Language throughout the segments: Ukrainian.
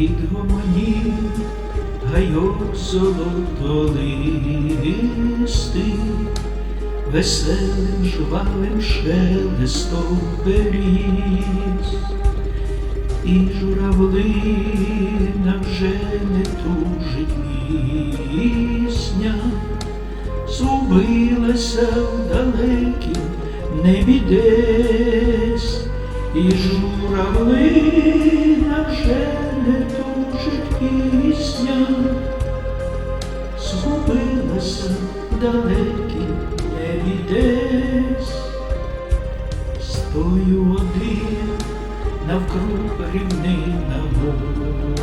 відгомонів гайок золотолистий, веселим жвавим шелестом беріз, і журавлина вже не тужить пісня, зубилася в далекім небі десь, і журавлина вже пісня, згубилася в далекім небі десь, стою один навкруг рівнина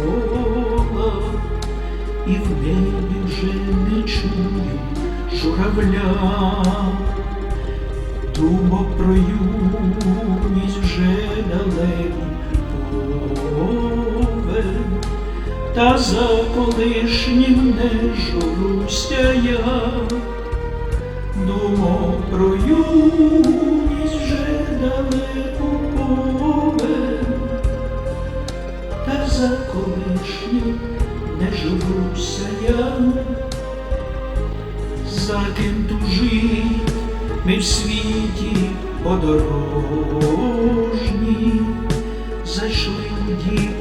гола, і в небі вже не чую журавля. Думок про юність вже далеко та за колишнім не журуся я. Думок про юність вже далеко повен, та за колишнім не журуся я. За ким тужить ми в світі подорожні, зайшли у дім,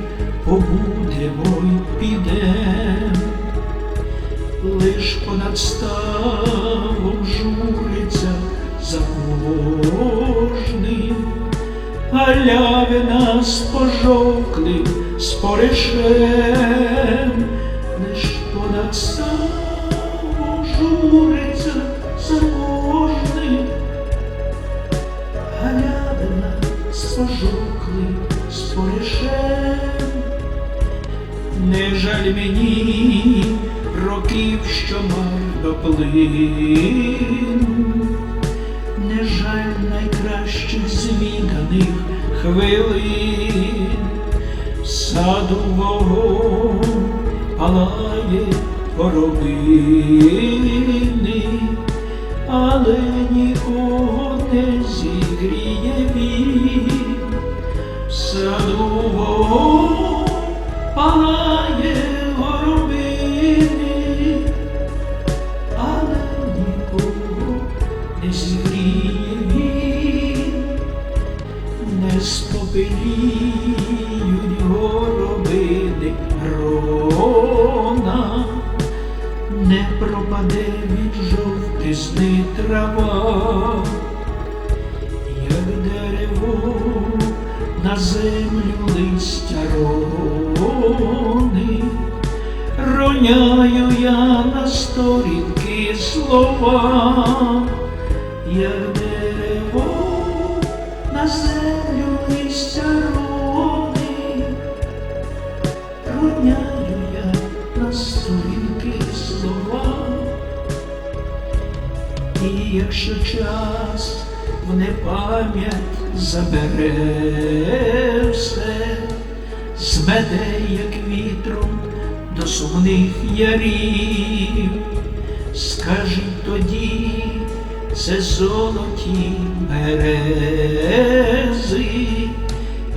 побудемо й підем, лиш понад ставом журиться заможним, галяви нас пожовкли споришем, лиш понад ставом журиться заможним, галявина спожовкли споришем. Не жаль мені років, що марно плину, не жаль найкращих звіданих хвилин, саду вогонь палає поробини, але нікого не зігріє він. В саду горобини, нікого не пропаде від жовтизни трава як дерево на землю листя рони, роняю я на сторінки слова, як дерево на землю листя рони, роняю я на сторінки слова. І якщо час в непам'ять забере все, змете, як вітром до сумних ярів, скажіть тоді, це золоті берези,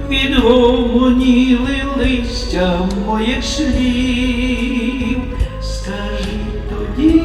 відгомоніли листя моїх слів, скажіть тоді,